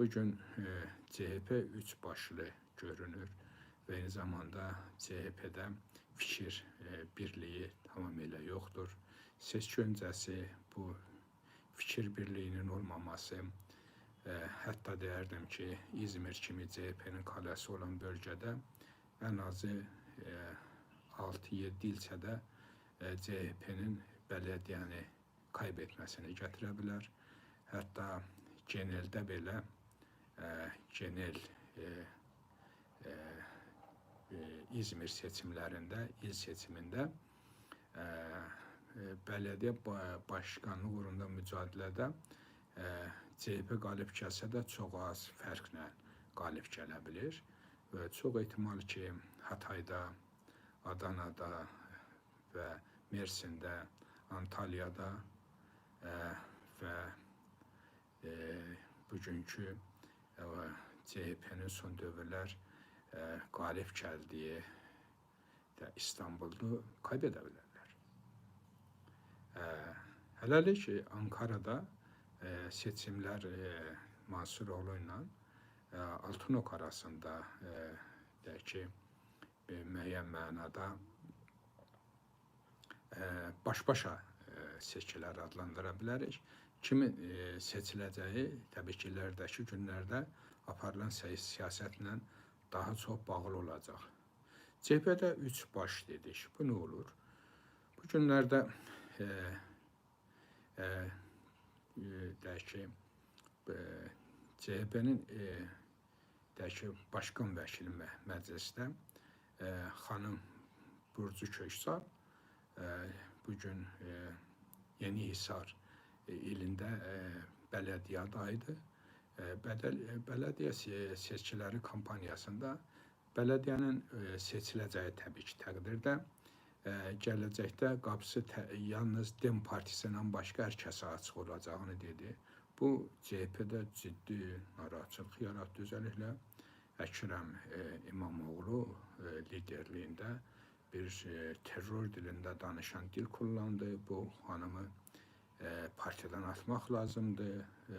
Bugün e, CHP üç başlı görünür ve aynı zamanda CHP'de fikir e, birliği tamamıyla yoktur. Seçki öncəsi bu fikir birliğinin olmaması, e, hətta deyərdim ki, İzmir kimi CHP'nin olan bölgədə ən azı e, 6-7 ilçədə e, CHP'nin bələdiyyəni kaybetməsini gətirə bilər. Hətta e, genel e, e, e, İzmir seçimlərində, il seçimində e, e, bələdiyyə ba- başkanlığı uğrunda mücadilədə e, CHP qalib gəlsə də çox az fərqlə qalib gələ bilər və çox ehtimal ki, Hatayda, Adanada və Mersində, Antalyada e, və e, bugünkü CHP'nin son dövrlər e, qalib gəldiyi də İstanbul'u kaybedə bilərlər. E, hələlik ki, Ankara'da e, seçimlər e, Mansuroğlu ilə e, Altınok arasında e, deyək ki, e, müəyyən mənada e, baş-başa e, seçkilər adlandıra bilərik. Kimin e, seçiləcəyi təbii ki, iləridəki günlərdə aparılan siyasətlə daha çox bağlı olacaq. CHP-də üç baş dedik. Bu nə olur? Bu günlərdə e, e, deyək ki, e, CHP-nin e, deyək vəkili mə- məclisdə e, xanım Burcu Köksal e, bugün e, Yeni Hisar ilində e, bələdiyyə adaydı. E, bədəl, e, bələdiyyə se- seçkiləri kampaniyasında bələdiyyənin e, seçiləcəyi təbii ki, təqdirdə e, gələcəkdə qapısı yalnız Dem Partisi ilə başqa hər kəsə açıq olacağını dedi. Bu CHP-də ciddi narahatçılıq yaratdı. Özəlliklə Əkrəm e, İmamoğlu e, liderliyində bir e, terror dilində danışan dil kullandı. Bu xanımı e, partiyadan atmaq lazımdır. E,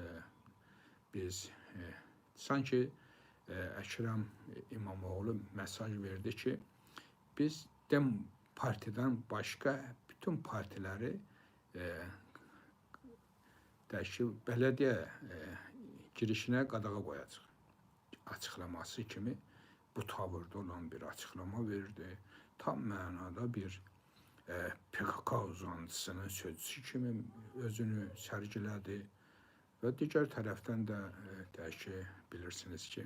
biz e, sanki e, Əkrəm İmamoğlu mesaj verdi ki, biz Dem partiden başka bütün partiləri e, ki, bələdiyyə e, girişinə qadağa qoyacaq. Açıqlaması kimi bu tavırda olan bir açıqlama verdi. Tam mənada bir e, PKK uzantısının sözcüsü kimi özünü sərgilədi və digər tərəfdən də e, ki, bilirsiniz ki,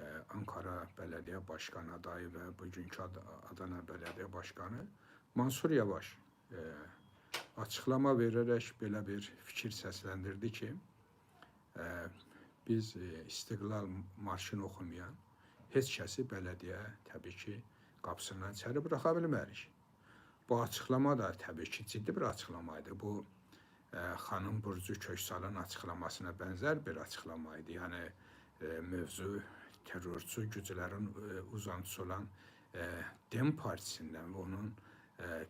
e, Ankara Belediye Başkanı adayı və bugünkü Ad- Adana Belediye Başkanı Mansur Yavaş e, açıqlama verərək bir fikir səsləndirdi ki, e, biz e, İstiqlal marşını oxumayan heç kəsi bələdiyyə təbii ki, qapısından içəri buraxa bilmərik. Bu açıqlama da təbii ki, ciddi bir açıqlama idi. Bu e, xanım Burcu Köksalın açıqlamasına bənzər bir açıqlama idi. Yəni e, mövzu terrorçu güclərin e, uzantısı olan e, Dem Partisindən və onun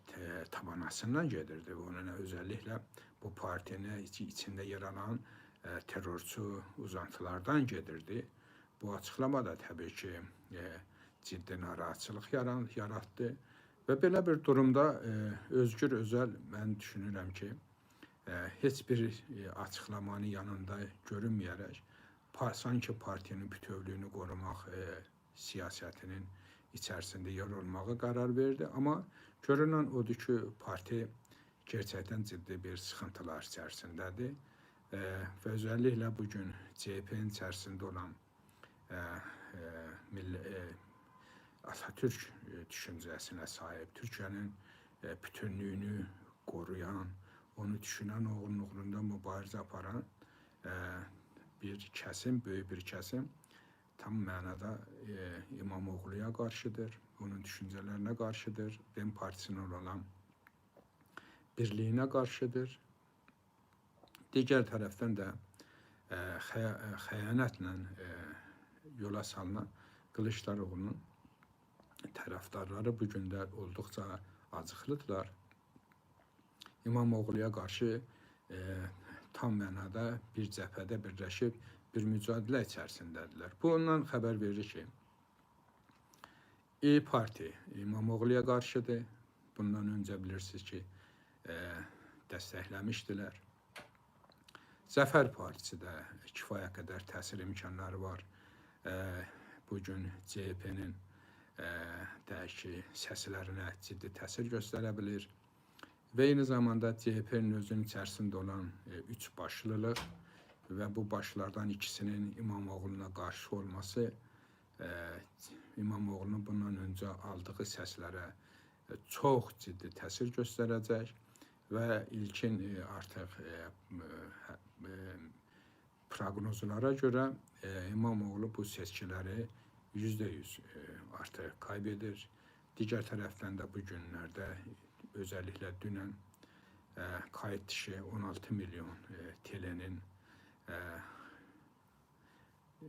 te- tabanasından gedirdi. Onun özəlliklə bu partinin içi- içində yer alan e, terrorçu uzantılardan gedirdi. Bu açıqlama da təbii ki, e, ciddi narahatçılıq yaratdı. Və belə bir durumda e, Özgür Özəl mən düşünürəm ki, e, heç bir e, açıqlamanın yanında görünməyərək pa, sanki partinin bütövlüyünü qorumaq e, siyasətinin içərisində yer olmağa qərar verdi. Amma görünən odur ki, parti gerçəkdən ciddi bir sıxıntılar içərisindədir. E, və özəlliklə bu gün CHP-nin olan e, e, milli, e, Atatürk düşüncəsinə sahib, Türkiyənin e, bütünlüyünü qoruyan, onu düşünən, onun uğrunda mübarizə aparan e, bir kəsim, böyük bir kəsim tam mənada e, İmamoğlu'ya qarşıdır, onun düşüncələrinə qarşıdır, Dem Partisinin olan birliyinə qarşıdır. Digər tərəfdən də xəya- xəyanətlə yola salınan Kılıçdaroğlu'nun tərəfdarları bu gün də olduqca acıqlıdırlar. İmamoğlu'ya qarşı e, tam mənada bir cəbhədə birləşib bir mücadilə içərisindədirlər. Bu ondan xəbər verir ki, İyi Parti İmamoğlu'ya qarşıdır. Bundan öncə bilirsiniz ki, e, dəstəkləmişdilər. Zəfər Partisi də kifayət qədər təsir imkanları var. E, bu gün CHP-nin deyək ki, səslərinə ciddi təsir göstərə bilir. Və eyni zamanda CHP-nin özünün içərisində olan e, üç başlılıq və bu başlardan ikisinin İmamoğlu'na qarşı olması e, İmamoğlu'nun bundan öncə aldığı səslərə e, çox ciddi təsir göstərəcək və ilkin e, artıq e, e, proqnozlara görə e, İmamoğlu bu seçkiləri yüzdə yüz e, artıq kaybedir. Digər tərəfdən də bu günlərdə özəlliklə dünən e, kayıt dışı 16 milyon e, TL'nin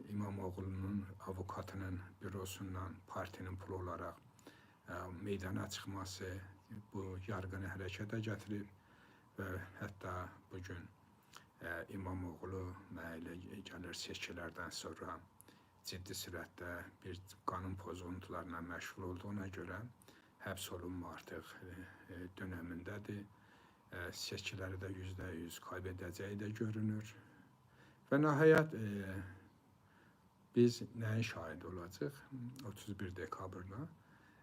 İmamoğlu'nun avukatının bürosundan partinin pulu olaraq e, meydana çıxması bu yarğını hərəkətə gətirib və hətta bu gün İmamoğlu mənə elə gəlir seçkilərdən sonra ciddi sürətdə bir qanun pozuntularına məşğul olduğuna görə həbs olunma artıq e, e, dönəmindədir. E, seçkiləri də yüzdə yüz kaybedəcəyi də görünür. Və nəhayət e, biz nəyin şahidi olacaq? 31 dekabrda,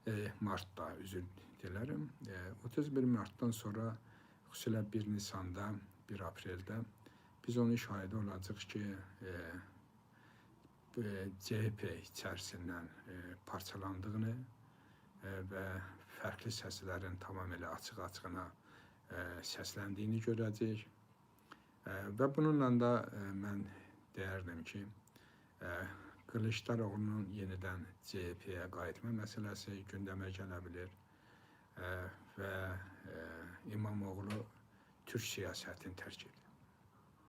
e, martda üzr dilərim. E, 31 martdan sonra xüsusilə 1 Nisanda, 1 apreldə biz onun şahidi olacağıq ki, e, CHP içərisindən e, parçalandığını e, və fərqli səslərin tamamilə açıq-açığına e, səsləndiyini görəcəyik. E, və bununla da e, mən deyərdim ki, e, Kılıçdaroğlu'nun yeniden CHP'ye qayıtma məsələsi gündəmə gələ bilər e, və İmamoğlu Türk siyasətini tərk edir.